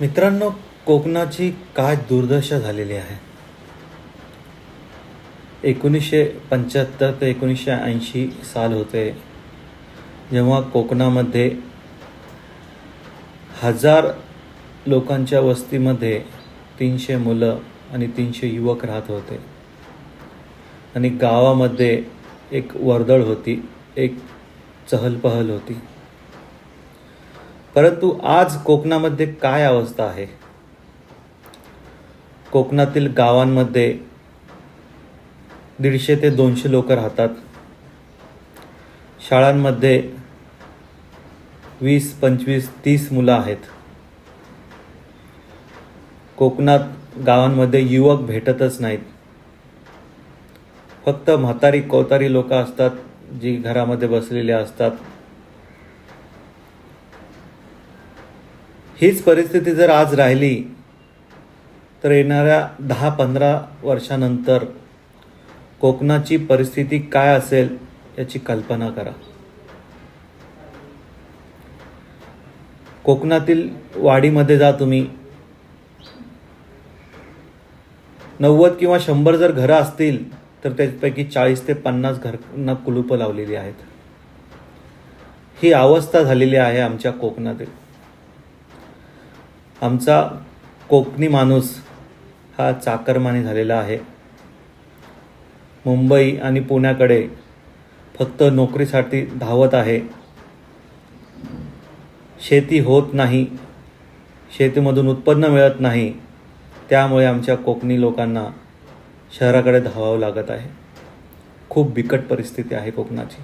मित्रांनो कोकणाची काय दुर्दशा झालेली आहे? एकोणीसशे पंच्याहत्तर ते एकोणीसशे ऐंशी साल होते. जेव्हा कोकणामध्ये हजार लोकांच्या वस्तीमध्ये तीनशे मुलं आणि तीनशे युवक राहत होते. आणि गावामध्ये एक वर्दळ होती एक चहलपहल होती. परंतु आज कोकणामध्ये काय अवस्था आहे? कोकणातील गावांमध्ये दीडशे ते दोनशे लोक राहतात. शाळांमध्ये वीस पंचवीस तीस मुलं आहेत. कोकणात गावांमध्ये युवक भेटतच नाहीत. फक्त म्हातारी कोतारी लोक असतात जी घरामध्ये बसलेली असतात. हीच परिस्थिती जर आज राहिली तर येणाऱ्या दहा पंधरा वर्षानंतर कोकणाची परिस्थिती काय असेल याची कल्पना करा. कोकणातील वाडीमध्ये जा तुम्ही. नव्वद किंवा शंभर जर घरं असतील तर त्यापैकी चाळीस ते पन्नास घरांना कुलूपं लावलेली आहेत. ही अवस्था झालेली आहे आमच्या कोकणातील. आमचा कोकणी माणूस हा चाकरमानी झालेला आहे. मुंबई आणि पुण्याकडे फक्त नोकरीसाठी धावत आहे. शेती होत नाही. शेतीमधून उत्पन्न मिळत नाही. त्यामुळे आमच्या कोकणी लोकांना शहराकडे धावावं लागत आहे. खूप बिकट परिस्थिती आहे कोकणाची.